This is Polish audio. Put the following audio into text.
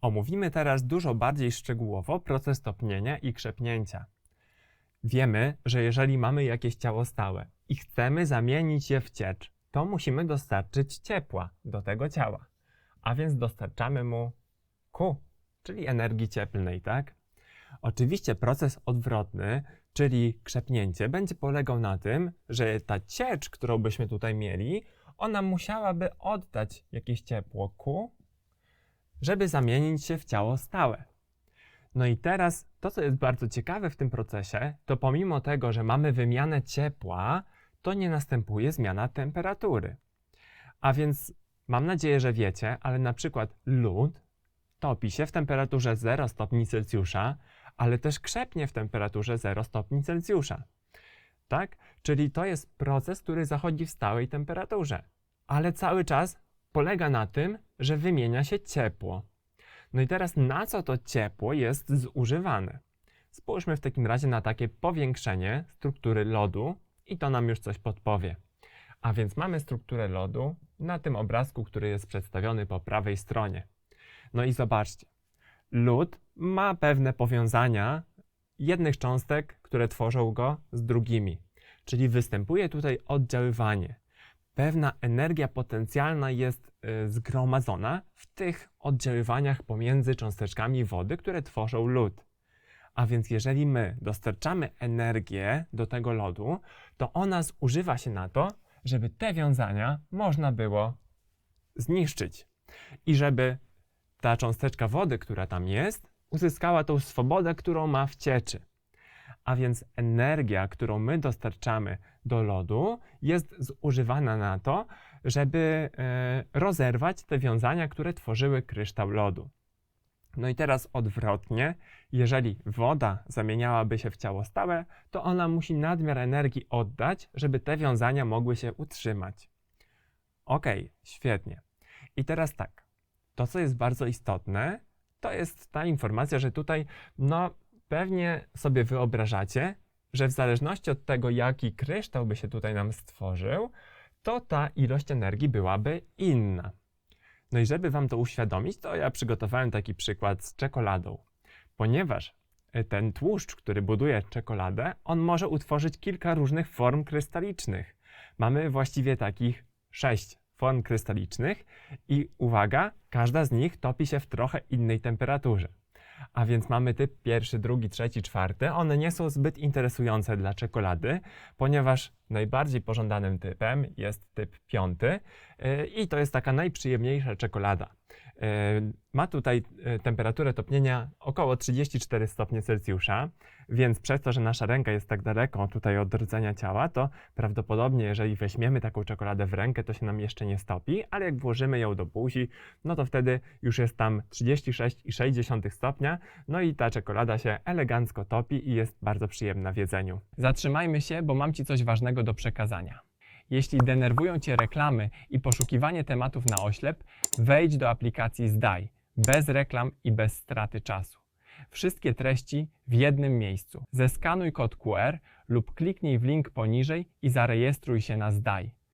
Omówimy teraz dużo bardziej szczegółowo proces topnienia i krzepnięcia. Wiemy, że jeżeli mamy jakieś ciało stałe i chcemy zamienić je w ciecz, to musimy dostarczyć ciepła do tego ciała, a więc dostarczamy mu Q, czyli energii cieplnej, tak? Oczywiście proces odwrotny, czyli krzepnięcie, będzie polegał na tym, że ta ciecz, którą byśmy tutaj mieli, ona musiałaby oddać jakieś ciepło Q, żeby zamienić się w ciało stałe. No i teraz to, co jest bardzo ciekawe w tym procesie, to pomimo tego, że mamy wymianę ciepła, to nie następuje zmiana temperatury. A więc mam nadzieję, że wiecie, ale na przykład lód topi się w temperaturze 0 stopni Celsjusza, ale też krzepnie w temperaturze 0 stopni Celsjusza. Tak? Czyli to jest proces, który zachodzi w stałej temperaturze, ale cały czas polega na tym, że wymienia się ciepło. No i teraz na co to ciepło jest zużywane? Spójrzmy w takim razie na takie powiększenie struktury lodu i to nam już coś podpowie. A więc mamy strukturę lodu na tym obrazku, który jest przedstawiony po prawej stronie. No i zobaczcie, lód ma pewne powiązania jednych cząstek, które tworzą go z drugimi. Czyli występuje tutaj oddziaływanie. Pewna energia potencjalna jest y, zgromadzona w tych oddziaływaniach pomiędzy cząsteczkami wody, które tworzą lód. A więc jeżeli my dostarczamy energię do tego lodu, to ona zużywa się na to, żeby te wiązania można było zniszczyć. I żeby ta cząsteczka wody, która tam jest, uzyskała tą swobodę, którą ma w cieczy. A więc energia, którą my dostarczamy do lodu, jest zużywana na to, żeby e, rozerwać te wiązania, które tworzyły kryształ lodu. No i teraz odwrotnie, jeżeli woda zamieniałaby się w ciało stałe, to ona musi nadmiar energii oddać, żeby te wiązania mogły się utrzymać. Ok, świetnie. I teraz tak, to co jest bardzo istotne, to jest ta informacja, że tutaj, no pewnie sobie wyobrażacie, że w zależności od tego, jaki kryształ by się tutaj nam stworzył, to ta ilość energii byłaby inna. No i żeby Wam to uświadomić, to ja przygotowałem taki przykład z czekoladą. Ponieważ e, ten tłuszcz, który buduje czekoladę, on może utworzyć kilka różnych form krystalicznych. Mamy właściwie takich sześć form krystalicznych i uwaga, każda z nich topi się w trochę innej temperaturze. A więc mamy typ pierwszy, drugi, trzeci, czwarty. One nie są zbyt interesujące dla czekolady, ponieważ najbardziej pożądanym typem jest typ piąty yy, i to jest taka najprzyjemniejsza czekolada. Yy, ma tutaj yy, temperaturę topnienia około 34 stopnie Celsjusza, więc przez to, że nasza ręka jest tak daleko tutaj od rdzenia ciała, to prawdopodobnie jeżeli weźmiemy taką czekoladę w rękę, to się nam jeszcze nie stopi, ale jak włożymy ją do buzi, no to wtedy już jest tam 36,6 stopnia, no i ta czekolada się elegancko topi i jest bardzo przyjemna w jedzeniu. Zatrzymajmy się, bo mam Ci coś ważnego do przekazania. Jeśli denerwują Cię reklamy i poszukiwanie tematów na oślep, wejdź do aplikacji Zdaj, bez reklam i bez straty czasu. Wszystkie treści w jednym miejscu. Zeskanuj kod QR lub kliknij w link poniżej i zarejestruj się na Zdaj.